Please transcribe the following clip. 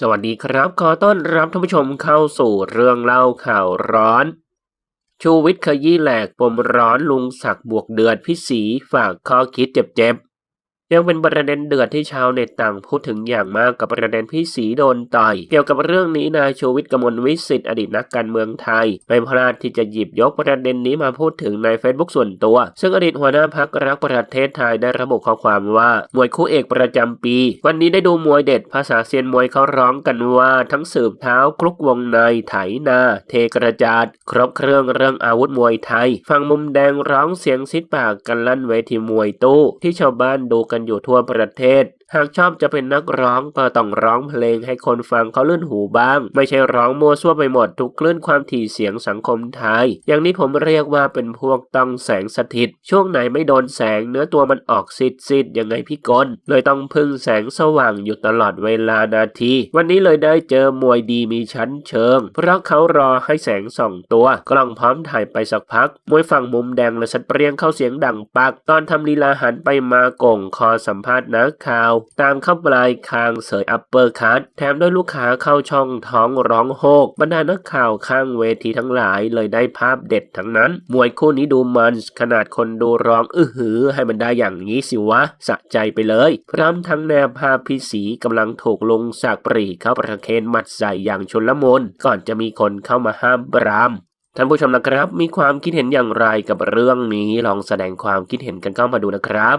สวัสดีครับ ขอต้อนรับท่านผู้ชมเข้าสู่เรื่องเล่าข่าวร้อน ชูวิทย์ขยี้แหลกปมร้อนลุงศักดิ์บวกเดือดพี่สีฝากข้อคิดเจ็บๆ ยังเป็นประเด็นเดือดที่ชาวเน็ตต่างพูดถึงอย่างมากกับประเด็นพี่สีโดนต่อยเกี่ยวกับเรื่องนี้นายชูวิทย์กมลวิสิทธิ์อดีตนักการเมืองไทย ไม่พลาดที่จะหยิบยกประเด็นนี้มาพูดถึงใน Facebook ส่วนตัว ซึ่งอดีตหัวหน้าพักรักประเทศไทยได้ระบุข้อความว่ามวยคู่เอกประจำปี วันนี้ได้ดูมวยเด็ดภาษาเซียนมวยเขาร้องกันว่า ทั้งสืบเท้าคลุกวงในไถนา เทกระจาดครบเครื่องเรื่องอาวุธมวยไทยฝั่งมุมแดงร้องเสียงซิดปากกันลั่นเวทีมวยตู้ที่ชาวบ้านดูกันอยู่ทั่วประเทศหากชอบจะเป็นนักร้องก็ต้องร้องเพลงให้คนฟังเขาลื่นหูบ้าง ไม่ใช่ร้องมัวซั่วไปหมดทุกคลื่นความถี่เสียงสังคมไทย อย่างนี้ผมเรียกว่าเป็นพวกต้องแสงสถิต ช่วงไหนไม่โดนแสงเนื้อตัวมันออกซิดซิดยังไงพี่กลเลยต้องพึ่งแสงสว่างอยู่ตลอดเวลานาที วันนี้เลยได้เจอมวยดีมีชั้นเชิง เพราะเขารอให้แสงส่องตัว กล้องพร้อมถ่ายไปสักพัก มวยฝั่งมุมแดงและสัดเปรียงเข้าเสียงดังปัก ตอนทำลีลาหันไปมาก่งคอสัมภาษณ์นักข่าวตามเข้าปลายคางเสยอัปเปอร์คัตแถมด้วยลูกค้าเข้าช่องท้องร้องโฮกบรรดานักข่าวข้างเวทีทั้งหลายเลยได้ภาพเด็ดทั้งนั้น มวยคู่นี้ดูมันขนาดคนดูร้องอื้อหือ ให้มันได้อย่างนี้สิวะ สะใจไปเลย พร้อมทั้งแนวภาพพี่สีกำลังถูกลงสากปรีเข้าประเคนหมัดใส่อย่างชุละมุนก่อนจะมีคนเข้ามาห้ามปรามท่านผู้ชมนะครับ มีความคิดเห็นอย่างไรกับเรื่องนี้ลองแสดงความคิดเห็นกันเข้ามาดูนะครับ